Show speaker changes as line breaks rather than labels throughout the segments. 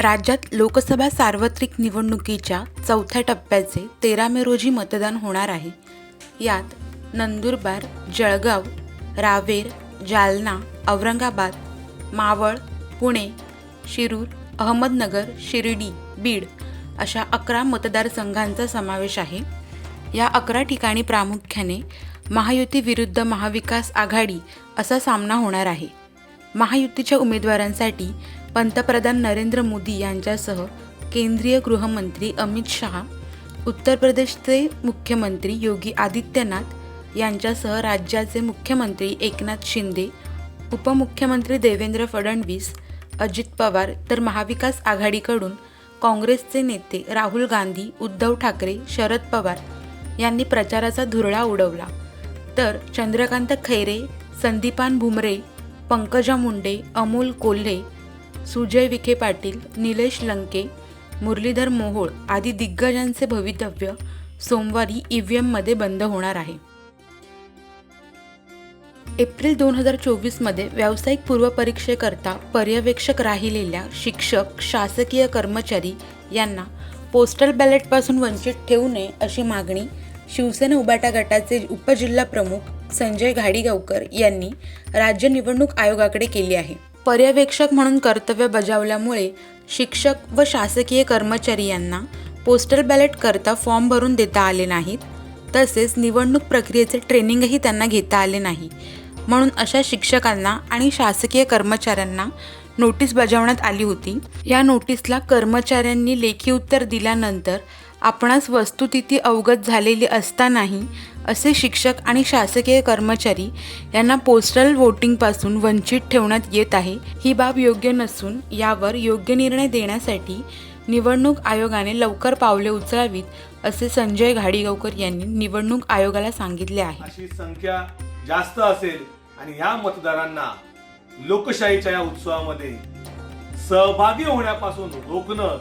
राज्यात लोकसभा सार्वत्रिक निवडणुकीच्या चौथ्या टप्प्याचे तेरा मे रोजी मतदान होणार आहे. यात नंदुरबार जळगाव रावेर जालना औरंगाबाद मावळ पुणे शिरूर अहमदनगर शिर्डी बीड अशा अकरा मतदारसंघांचा समावेश आहे. या अकरा ठिकाणी प्रामुख्याने महायुती विरुद्ध महाविकास आघाडी असा सामना होणार आहे. महायुतीच्या उमेदवारांसाठी पंतप्रधान नरेंद्र मोदी यांच्यासह केंद्रीय गृहमंत्री अमित शहा उत्तर प्रदेशचे मुख्यमंत्री योगी आदित्यनाथ यांच्यासह राज्याचे मुख्यमंत्री एकनाथ शिंदे उपमुख्यमंत्री देवेंद्र फडणवीस अजित पवार तर महाविकास आघाडीकडून काँग्रेसचे नेते राहुल गांधी उद्धव ठाकरे शरद पवार यांनी प्रचाराचा धुरळा उडवला. तर चंद्रकांत खैरे संदीपान भुमरे पंकजा मुंडे अमोल कोल्हे सुजय विखे पाटील निलेश लंके मुरलीधर मोहोळ आदी दिग्गजांचे भवितव्य सोमवारी ई एममध्ये बंद होणार आहे. एप्रिल दोन हजार चोवीसमध्ये व्यावसायिक पूर्वपरीक्षेकरता पर्यवेक्षक राहिलेल्या शिक्षक शासकीय कर्मचारी यांना पोस्टल बॅलेटपासून वंचित ठेवू नये अशी मागणी शिवसेना उबाटा गटाचे उपजिल्हा प्रमुख संजय घाडीगावकर यांनी राज्य निवडणूक आयोगाकडे केली आहे. पर्यवेक्षक म्हणून कर्तव्य बजावल्यामुळे शिक्षक व शासकीय कर्मचारी यांना पोस्टल बॅलेट करता फॉर्म भरून देता आले नाहीत. तसेच निवडणूक प्रक्रियेचे ट्रेनिंगही त्यांना घेता आले नाही. म्हणून अशा शिक्षकांना आणि शासकीय कर्मचाऱ्यांना नोटीस बजावण्यात आली होती. या नोटीसला कर्मचाऱ्यांनी लेखी उत्तर दिल्यानंतर आपणास वस्तुस्थिती अवगत झालेली असतानाही असे शिक्षक आणि शासकीय कर्मचारी यांना पोस्टल वोटिंगपासून वंचित ठेवण्यात येत आहे. ही बाब योग्य नसून यावर योग्य निर्णय देण्यासाठी निवडणूक आयोगाने लवकर पावले उचलावीत असे संजय घाडीगावकर यांनी निवडणूक आयोगाला सांगितले आहे.
अशी संख्या जास्त असेल आणि या मतदारांना लोकशाहीच्या या उत्सवामध्ये सहभागी होण्यापासून रोखणं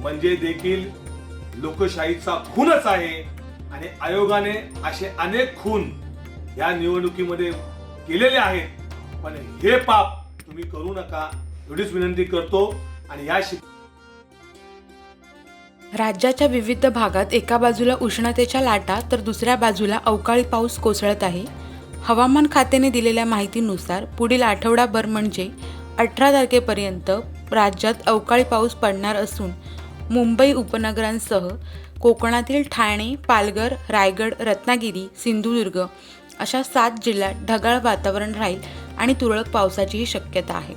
म्हणजे देखील लोकशाहीचा खूनच आहे. आणि आयोगाने असे अनेक खून या निवडणुकीमध्ये केलेले आहेत. पण हे पाप तुम्ही करू नका. एवढीच विनंती करतो. आणि या शिक
राज्याच्या विविध भागात एका बाजूला उष्णतेच्या लाटा तर दुसऱ्या बाजूला अवकाळी पाऊस कोसळत आहे. हवामान खात्याने दिलेल्या माहितीनुसार पुढील आठवडाभर म्हणजे अठरा तारखेपर्यंत राज्यात अवकाळी पाऊस पडणार असून मुंबई उपनगरांसह कोकणातील ठाणे पालघर रायगड रत्नागिरी सिंधुदुर्ग अशा सात जिल्ह्यात ढगाळ वातावरण राहील आणि तुरळक पावसाचीही शक्यता आहे.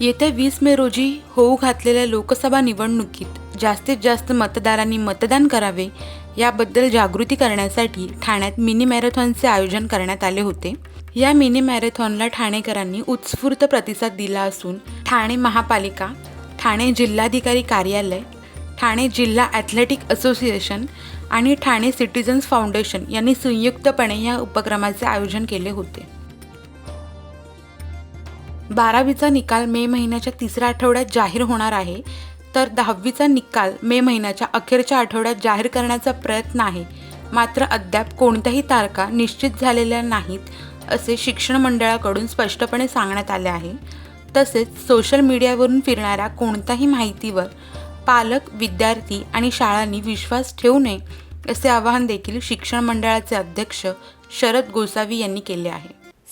येत्या वीस मे रोजी होऊ घातलेल्या लोकसभा निवडणुकीत जास्तीत जास्त मतदारांनी मतदान करावे याबद्दल जागृती करण्यासाठी ठाण्यात मिनी मॅरेथॉनचे आयोजन करण्यात आले होते. या मिनी मॅरेथॉनला ठाणेकरांनी उत्स्फूर्त प्रतिसाद दिला असून ठाणे महापालिका ठाणे जिल्हाधिकारी कार्यालय ठाणे जिल्हा ॲथलेटिक असोसिएशन आणि ठाणे सिटीजन्स फाउंडेशन यांनी संयुक्तपणे या उपक्रमाचे आयोजन केले होते. बारावीचा निकाल मे महिन्याच्या तिसऱ्या आठवड्यात जाहीर होणार आहे तर दहावीचा निकाल मे महिन्याच्या अखेरच्या आठवड्यात जाहीर करण्याचा प्रयत्न आहे. मात्र अद्याप कोणत्याही तारखा निश्चित झालेल्या नाहीत असे शिक्षण मंडळाकडून स्पष्टपणे सांगण्यात आले आहे. तसेच सोशल मीडियावरून फिरणाऱ्या कोणत्याही माहितीवर पालक विद्यार्थी आणि शाळांनी विश्वास ठेवू नये असे आवाहन देखील शिक्षण मंडळाचे अध्यक्ष शरद गोसावी यांनी केले आहे.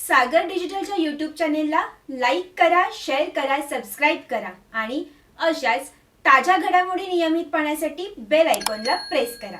सागर डिजिटलच्या यूट्यूब चॅनेलला लाईक करा शेअर करा सबस्क्राईब करा आणि अशाच ताज्या घडामोडी नियमित पाहण्यासाठी बेल आयकॉनला प्रेस करा.